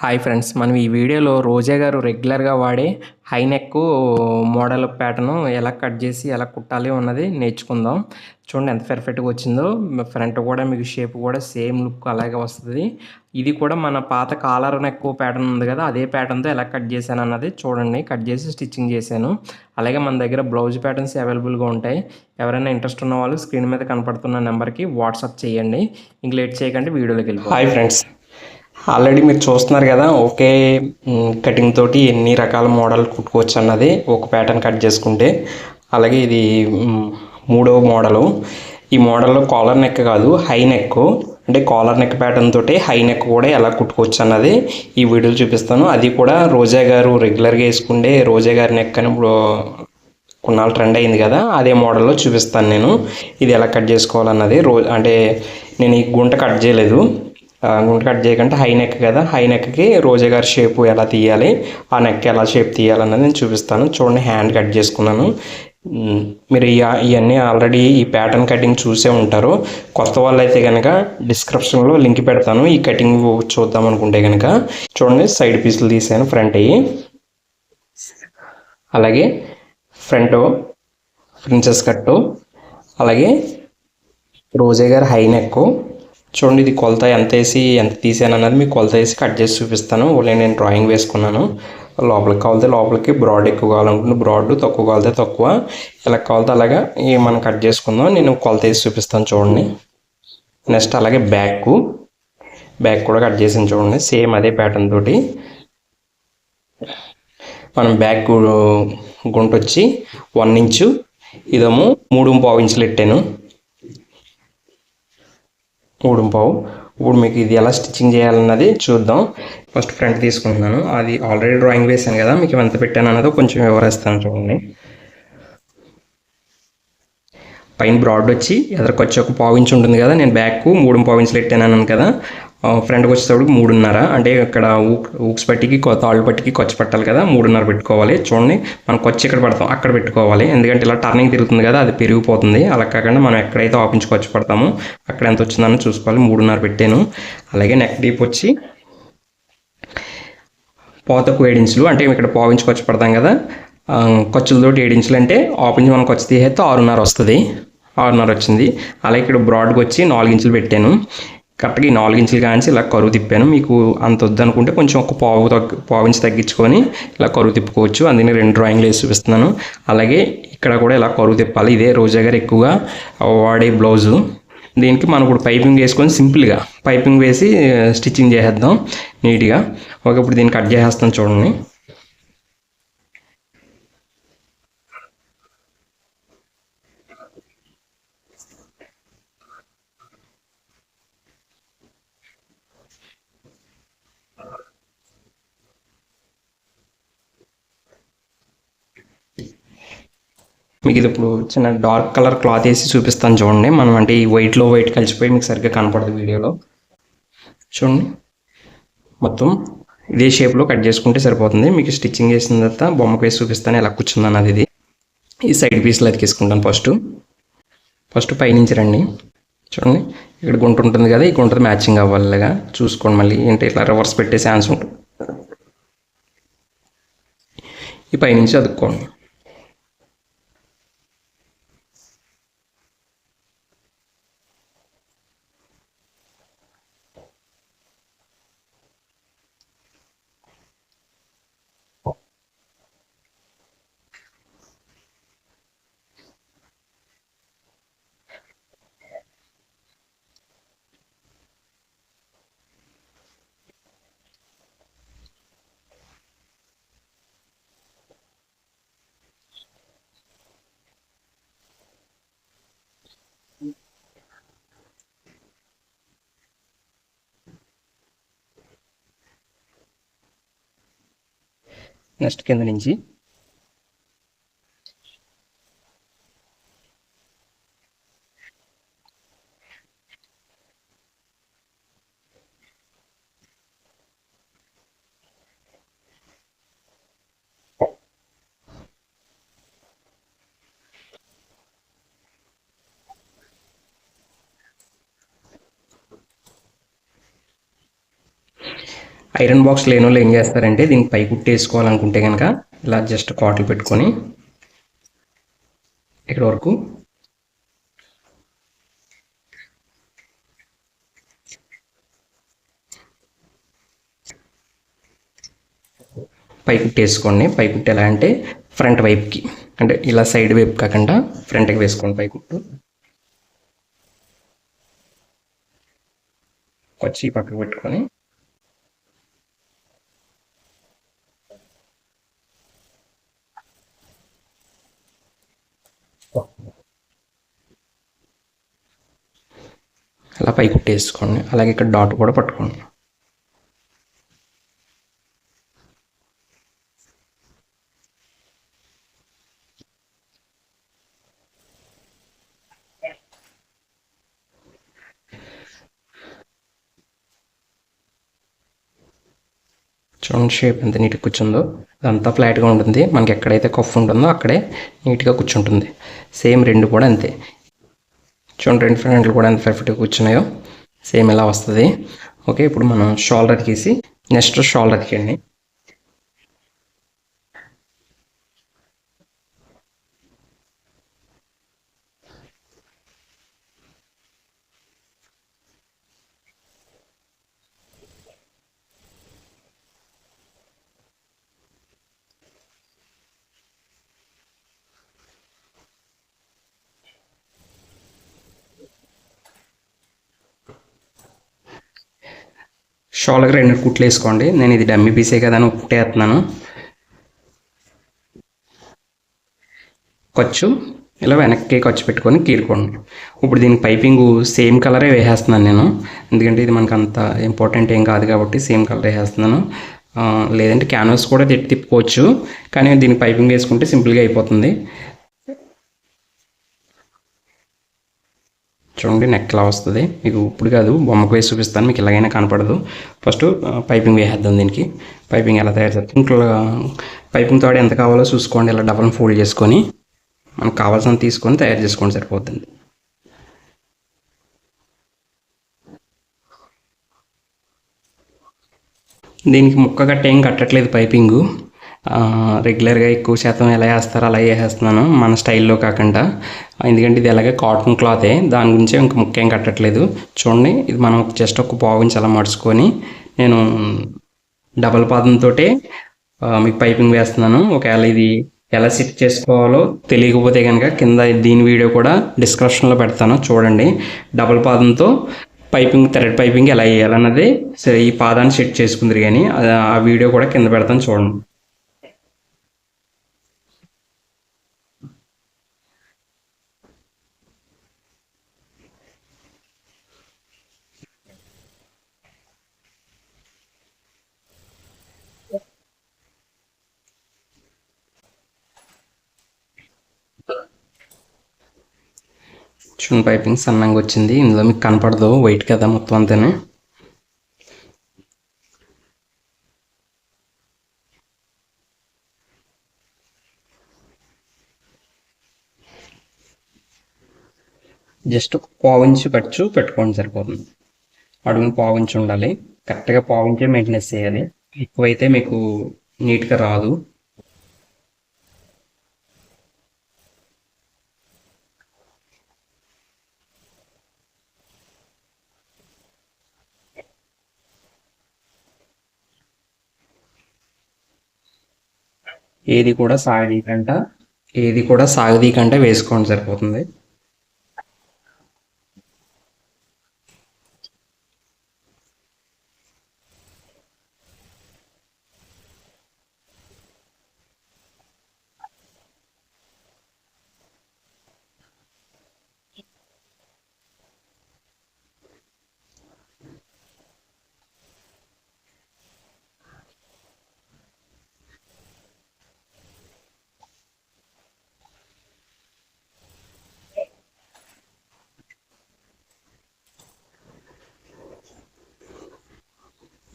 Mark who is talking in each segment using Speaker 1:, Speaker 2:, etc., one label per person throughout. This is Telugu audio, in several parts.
Speaker 1: హాయ్ ఫ్రెండ్స్ మనం ఈ వీడియోలో రోజా గారు రెగ్యులర్గా వాడే హైనెక్ మోడల్ ప్యాటర్ను ఎలా కట్ చేసి ఎలా కుట్టాలి ఉన్నది నేర్చుకుందాం. చూడండి ఎంత పెర్ఫెక్ట్గా వచ్చిందో. ఫ్రంట్ కూడా మీకు షేప్ కూడా సేమ్ లుక్ అలాగే వస్తుంది. ఇది కూడా మన పాత కాలర్ నెక్ ప్యాటర్న్ ఉంది కదా అదే ప్యాటర్న్తో ఎలా కట్ చేశాను అన్నది చూడండి. కట్ చేసి స్టిచ్చింగ్ చేశాను. అలాగే మన దగ్గర బ్లౌజ్ ప్యాటర్న్స్ అవైలబుల్గా ఉంటాయి. ఎవరైనా ఇంట్రెస్ట్ ఉన్న వాళ్ళు స్క్రీన్ మీద కనపడుతున్న నెంబర్కి వాట్సాప్ చేయండి. ఇంక లేట్ చేయకండి వీడియోలోకి వెళ్ళి హాయ్ ఫ్రెండ్స్ ఆల్రెడీ మీరు చూస్తున్నారు కదా ఒకే కటింగ్ తోటి ఎన్ని రకాల మోడల్ కుట్టుకోవచ్చు అన్నది ఒక ప్యాటర్న్ కట్ చేసుకుంటే అలాగే ఇది మూడవ మోడలు ఈ మోడల్లో కాలర్ నెక్ కాదు హై నెక్ అంటే కాలర్ నెక్ ప్యాటర్న్ తోటి హై నెక్ కూడా ఎలా కుట్టుకోవచ్చు అన్నది ఈ వీడియోలు చూపిస్తాను. అది కూడా రోజా గారు రెగ్యులర్గా వేసుకుంటే రోజా గారి నెక్ అని ఇప్పుడు కొన్నాళ్ళు ట్రెండ్ అయింది కదా అదే మోడల్లో చూపిస్తాను నేను. ఇది ఎలా కట్ చేసుకోవాలన్నది రో అంటే నేను ఈ గుంట కట్ చేయలేదు. గుంట కట్ చేయకంటే హై నెక్ కదా. హై నెక్కి రోజా గారి షేప్ ఎలా తీయాలి ఆ నెక్ ఎలా షేప్ తీయాలన్నది నేను చూపిస్తాను. చూడండి హ్యాండ్ కట్ చేసుకున్నాను. మీరు ఇవన్నీ ఆల్రెడీ ఈ ప్యాటర్న్ కటింగ్ చూసే ఉంటారు. కొత్త వాళ్ళు అయితే కనుక డిస్క్రిప్షన్లో లింక్ పెడతాను. ఈ కటింగ్ చూద్దాం అనుకుంటే కనుక చూడండి సైడ్ పీసులు తీసాను ఫ్రంట్ అయ్యి. అలాగే ఫ్రంట్ ప్రిన్సెస్ కట్టు అలాగే రోజే గారు హై నెక్ చూడండి ఇది కొలత ఎంత వేసి ఎంత తీసాను అన్నది మీకు కొలత వేసి కట్ చేసి చూపిస్తాను. ఓన్లీ నేను డ్రాయింగ్ వేసుకున్నాను. లోపలికి కావాలితే లోపలికి బ్రాడ్ ఎక్కువ కావాలనుకుంటే బ్రాడ్ తక్కువ కావాలితే తక్కువ. ఇలా కావాలితే అలాగా ఈ మనం కట్ చేసుకుందాం. నేను కొలత వేసి చూపిస్తాను చూడండి. నెక్స్ట్ అలాగే బ్యాక్. బ్యాక్ కూడా కట్ చేసాను చూడండి. సేమ్ అదే ప్యాటర్న్ తోటి. మనం బ్యాక్ గుంట వచ్చి వన్ ఇంచు ఇదేమో మూడు పావు ఇంచులు పెట్టాను పావు. ఇప్పుడు మీకు ఇది ఎలా స్టిచ్చింగ్ చేయాలన్నది చూద్దాం. ఫస్ట్ ఫ్రంట్ తీసుకుంటున్నాను. అది ఆల్రెడీ డ్రాయింగ్ వేసాను కదా మీకు ఎంత పెట్టాను అన్నది కొంచెం వివరిస్తాను చూడండి. పైన బ్రాడ్ వచ్చి ఎదరికి వచ్చి ఒక పావు ఇంచ్ ఉంటుంది కదా నేను బ్యాక్ మూడు పావు ఇంచులు పెట్టాను అన్నాను కదా. ఫ్రంట్కి వచ్చేటప్పుడు మూడున్నర. అంటే ఇక్కడ ఊక్ ఊక్స్ పట్టికి తాళ్ళు పట్టికి కొచ్చి పట్టాలి కదా మూడున్నర పెట్టుకోవాలి. చూడండి మనం కొచ్చి ఇక్కడ పడతాం? అక్కడ పెట్టుకోవాలి. ఎందుకంటే ఇలా టర్నింగ్ తిరుగుతుంది కదా అది పెరిగిపోతుంది. అలా కాకుండా మనం ఎక్కడైతే ఆపించి కొచ్చి పడతామో అక్కడ ఎంత వచ్చిందని చూసుకోవాలి. మూడున్నర పెట్టాను. అలాగే నెక్ డీప్ వచ్చి పోతకు ఏడించులు అంటే ఇక్కడ పావించి కొచ్చి పడతాం కదా. ఖర్చులతోటి ఏడించులు అంటే ఆపించి మనం ఖర్చు తీసేస్తే ఆరున్నర వస్తుంది. ఆరున్నర వచ్చింది. అలాగే ఇక్కడ బ్రాడ్కి వచ్చి నాలుగు ఇంచులు పెట్టాను. కరెక్ట్గా ఈ నాలుగు ఇంచులు ఇలా కరువు తిప్పాను. మీకు అంత వద్దనుకుంటే కొంచెం ఒక పావు తగ్గు పావు ఇంచు తగ్గించుకొని ఇలా కరువు తిప్పుకోవచ్చు. అందుకని రెండు డ్రాయింగ్లు వేసి చూపిస్తున్నాను. అలాగే ఇక్కడ కూడా ఇలా కరువు తిప్పాలి. ఇదే రోజా గారు ఎక్కువగా వాడే బ్లౌజు. దీనికి మనం ఇప్పుడు పైపింగ్ వేసుకొని సింపుల్గా పైపింగ్ వేసి స్టిచ్చింగ్ చేసేద్దాం. నీట్గా. ఒక ఇప్పుడు దీన్ని కట్ చేసేస్తాం చూడండి. మీకు ఇది ఇప్పుడు చిన్న డార్క్ కలర్ క్లాత్ వేసి చూపిస్తాను చూడండి. మనం అంటే ఈ వైట్లో వైట్ కలిసిపోయి మీకు సరిగ్గా కనపడదు వీడియోలో. చూడండి. మొత్తం ఇదే షేప్లో కట్ చేసుకుంటే సరిపోతుంది. మీకు స్టిచ్చింగ్ చేసిన తర్వాత బొమ్మకు వేసి చూపిస్తాను ఎలా కూర్చుంది అన్నది ఇది. ఈ సైడ్ పీస్లో అతికేసుకుంటాను ఫస్ట్ ఫస్ట్ పైనుంచి రండి. చూడండి. ఇక్కడ గుంట ఉంటుంది కదా ఈ గుంట మ్యాచింగ్ అవ్వాలిగా చూసుకోండి మళ్ళీ. ఏంటి ఇట్లా రివర్స్ పెట్టే ఛాన్స్ ఉంటుంది ఈ పైనుంచి అదుక్కోండి నెక్స్ట్ కింద నుంచి ఐరన్ బాక్స్ లేని వాళ్ళు ఏం చేస్తారంటే దీనికి పై కుట్టి వేసుకోవాలనుకుంటే కనుక ఇలా జస్ట్ కాటలు పెట్టుకొని ఇక్కడ వరకు పై కుట్టి వేసుకోండి. పై కుట్టి ఎలా అంటే ఫ్రంట్ వైపుకి. అంటే ఇలా సైడ్ వైపు కాకుండా ఫ్రంట్కి వేసుకోండి పై కుట్టు వచ్చి పక్కకు పెట్టుకొని అలా పై కుట్టేసుకోండి అలాగే ఇక్కడ డాట్ కూడా పట్టుకోండి. చూడండి షేప్ ఎంత నీట్గా కూర్చుందో. అదంతా ఫ్లాట్గా ఉంటుంది. మనకి ఎక్కడైతే కఫ్ ఉంటుందో అక్కడే నీట్గా కూర్చుంటుంది. సేమ్ రెండు కూడా అంతే. చూడండి రెండు ఫ్రంట్లు కూడా ఎంత పర్ఫెక్ట్గా కూర్చున్నాయో. సేమ్ ఇలా వస్తుంది? ఓకే ఇప్పుడు మనం షోల్డర్కి వేసి నెక్స్ట్ షోల్డర్కి అండి. షోల్డర్కి రెండు కుట్లు వేసుకోండి. నేను ఇది డమ్మి పీసే కదా అని కుట్టేస్తున్నాను ఖర్చు ఇలా వెనక్కి ఖర్చు పెట్టుకొని కీరుకోండి. ఇప్పుడు దీనికి పైపింగ్ సేమ్ కలరే వేసేస్తున్నాను నేను. ఎందుకంటే ఇది మనకు అంత ఇంపార్టెంట్ ఏం కాదు కాబట్టి సేమ్ కలర్ వేసేస్తున్నాను లేదంటే క్యాన్వాస్ కూడా తిప్పి తిప్పుకోవచ్చు. కానీ దీనికి పైపింగ్ వేసుకుంటే సింపుల్గా అయిపోతుంది. చూడండి నెక్ ఇలా వస్తుంది. మీకు ఇప్పుడు కాదు బొమ్మకు వేసి చూపిస్తాను మీకు ఎలాగైనా కనపడదు. ఫస్ట్ పైపింగ్ వేసేద్దాం దీనికి. పైపింగ్ ఎలా తయారు చేస్తాం ఇంట్లో పైపింగ్ తోడు ఎంత కావాలో చూసుకోండి ఇలా డబల్ ఫోల్డ్ చేసుకొని మనకు కావాల్సిన తీసుకొని తయారు చేసుకోండి సరిపోతుంది. దీనికి ముక్క కట్ట ఏం కట్టట్లేదు పైపింగు రెగ్యులర్గా ఎక్కువ శాతం ఎలా వేస్తారో అలా వేసేస్తున్నాను మన స్టైల్లో కాకుండా. ఎందుకంటే ఇది ఎలాగే కాటన్ క్లాతే దాని గురించి ఇంక ముఖ్యం కట్టట్లేదు. చూడండి ఇది మనం జస్ట్ ఒక పావు అలా మడుచుకొని నేను డబల్ పాదంతో మీకు పైపింగ్ వేస్తున్నాను. ఒకవేళ ఇది ఎలా సెట్ చేసుకోవాలో తెలియకపోతే కనుక కింద దీని వీడియో కూడా డిస్క్రిప్షన్లో పెడతాను చూడండి. డబల్ పాదంతో పైపింగ్ థ్రెడ్ పైపింగ్ ఎలా వేయాలన్నది సరే ఈ పాదాన్ని సెట్ చేసుకుందరు కానీ ఆ వీడియో కూడా కింద పెడతాను చూడండి. చున్ పైపింగ్ సన్నంగా వచ్చింది. ఇందులో మీకు కనపడదు. వైట్ కదా మొత్తం అంతానే. జస్ట్ పావించి ఖర్చు పెట్టుకోండి సరిపోతుంది. అడుగుని పావించి ఉండాలి. కరెక్ట్గా పావించే మెయింటెనెన్స్ చేయాలి. ఎక్కువైతే మీకు నీట్గా రాదు. ఏది కూడా సాగదీకంట ఏది కూడా సాగదీకంట వేసుకోండి సరిపోతుంది.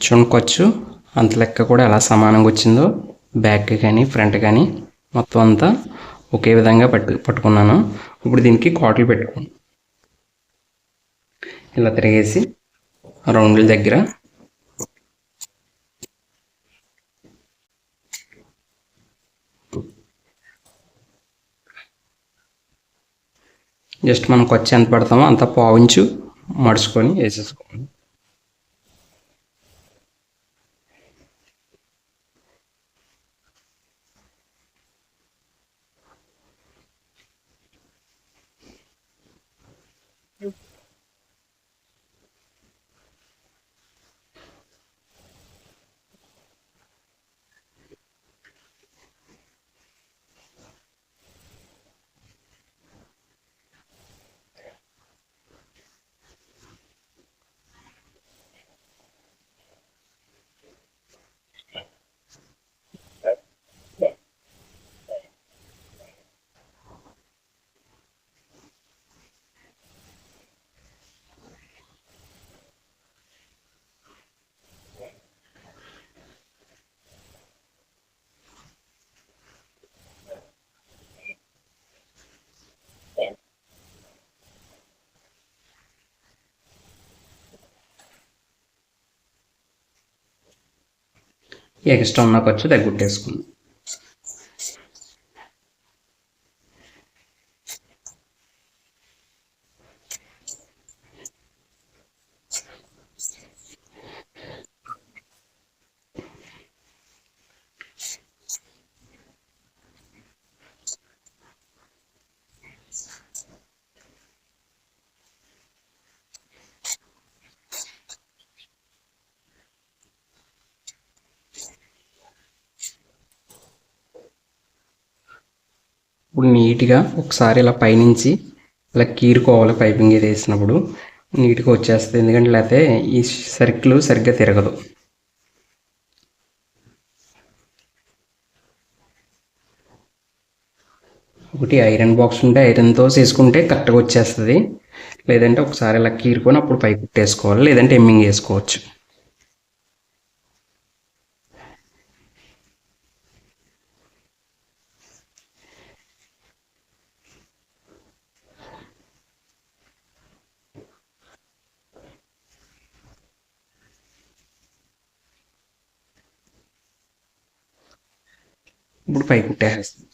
Speaker 1: చునుకొచ్చు అంత లెక్క కూడా ఎలా సమానంగా వచ్చిందో బ్యాక్ కానీ ఫ్రంట్ కానీ మొత్తం అంతా ఒకే విధంగా పట్టు పట్టుకున్నాను. ఇప్పుడు దీనికి కోటలు పెట్టుకోండి. ఇలా తిరిగేసి రౌండ్ల దగ్గర జస్ట్ మనకు వచ్చి ఎంత పడతామో అంత పావించు మడుచుకొని వేసేసుకోండి. ఎక్స్ట్రా ఉన్న ఖర్చు తగ్గుట్టేసుకుందాం. ఇప్పుడు నీట్గా ఒకసారి ఇలా పైనుంచి ఇలా కీరుకోవాలి పైపింగ్ ఇది వేసినప్పుడు. నీట్గా వచ్చేస్తుంది. ఎందుకంటే లేకపోతే ఈ సర్కిల్ సరిగ్గా తిరగదు. ఒకటి ఐరన్ బాక్స్ ఉంటే ఐరన్తో చేసుకుంటే కరెక్ట్గా వచ్చేస్తుంది. లేదంటే ఒకసారి ఇలా కీరుకొని అప్పుడు పై కుట్టేసుకోవాలి లేదంటే ఎమ్మింగ్ వేసుకోవచ్చు ఇప్పుడు పై కుట్టేస్తుంది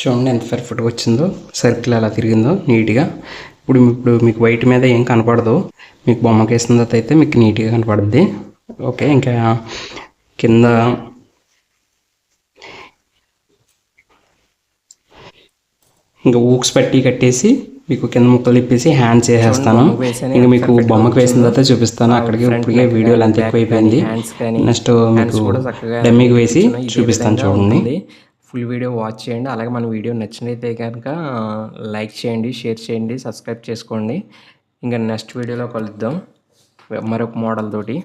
Speaker 1: చూడండి ఎంత పర్ఫెక్ట్గా వచ్చిందో. సర్కిల్ ఎలా తిరిగిందో నీట్గా. ఇప్పుడు ఇప్పుడు మీకు వైట్ మీద ఏం కనపడదు. మీకు బొమ్మకి వేసిన తర్వాత అయితే మీకు నీట్గా కనపడుద్ది. ఓకే ఇంకా కింద ఇంకా ఊక్స్ పట్టి కట్టేసి మీకు కింద ముక్కలు తిప్పేసి హ్యాండ్స్ వేసేస్తాను ఇంకా మీకు బొమ్మకు వేసిన తర్వాత చూపిస్తాను. అక్కడికి ఇప్పటికే వీడియోలు అంత ఎక్కువైపోయింది. నెక్స్ట్ మీకు డమ్మీకి వేసి చూపిస్తాను చూడండి. ఫుల్ వీడియో వాచ్ చేయండి. అలాగే మన వీడియో నచ్చినైతే కనుక లైక్ చేయండి షేర్ చేయండి సబ్స్క్రైబ్ చేసుకోండి. ఇంకా నెక్స్ట్ వీడియోలో కలుద్దాం. మరొక మోడల్ తోటి.